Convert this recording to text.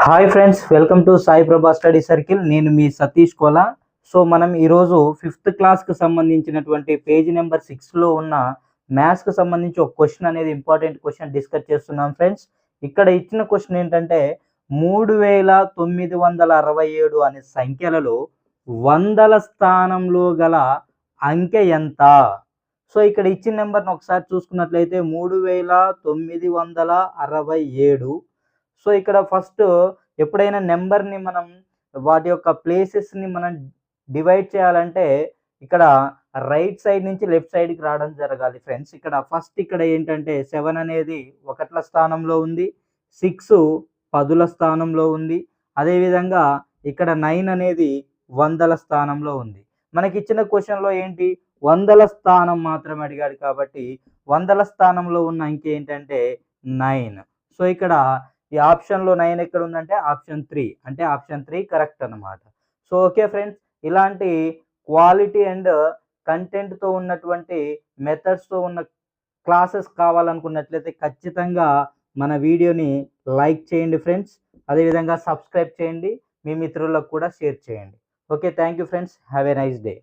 Hi friends welcome to Sai Prabha study circle. నేను మీ Satish Kola. So మనం ఈరోజు ఫిఫ్త్ క్లాస్కి సంబంధించినటువంటి పేజీ నెంబర్ సిక్స్లో ఉన్న మ్యాథ్స్కి సంబంధించి ఒక క్వశ్చన్ అనేది ఇంపార్టెంట్ క్వశ్చన్ డిస్కస్ చేస్తున్నాం ఫ్రెండ్స్. ఇక్కడ ఇచ్చిన క్వశ్చన్ ఏంటంటే మూడు వేల తొమ్మిది వందల అరవై ఏడు అనే సంఖ్యలలో వందల స్థానంలో గల అంకె ఎంత? సో ఇక్కడ ఇచ్చిన నెంబర్ని ఒకసారి చూసుకున్నట్లయితే మూడు వేల తొమ్మిది వందల అరవై ఏడు సో ఇక్కడ ఫస్ట్ ఎప్పుడైనా నెంబర్ని మనం వాటి యొక్క ప్లేసెస్ని మనం డివైడ్ చేయాలంటే ఇక్కడ రైట్ సైడ్ నుంచి లెఫ్ట్ సైడ్కి రావడం జరగాలి ఫ్రెండ్స్ ఇక్కడ ఫస్ట్ ఇక్కడ ఏంటంటే సెవెన్ అనేది ఒకట్ల స్థానంలో ఉంది సిక్స్ పదుల స్థానంలో ఉంది. అదేవిధంగా ఇక్కడ నైన్ అనేది వందల స్థానంలో ఉంది. మనకి ఇచ్చిన క్వశ్చన్లో ఏంటి? వందల స్థానం మాత్రమే అడిగాడు కాబట్టి వందల స్థానంలో ఉన్న అంకె ఏంటంటే నైన్ సో ఇక్కడ ఈ ఆప్షన్లో నైన్ ఎక్కడ ఉందంటే ఆప్షన్ త్రీ అంటే ఆప్షన్ త్రీ కరెక్ట్ అన్నమాట. సో ఓకే ఫ్రెండ్స్ ఇలాంటి క్వాలిటీ అండ్ కంటెంట్తో ఉన్నటువంటి మెథడ్స్తో ఉన్న క్లాసెస్ కావాలనుకున్నట్లయితే ఖచ్చితంగా మన వీడియోని లైక్ చేయండి ఫ్రెండ్స్. అదేవిధంగా సబ్స్క్రైబ్ చేయండి. మీ మిత్రులకు కూడా షేర్ చేయండి. Okay thank you friends. Have a nice day.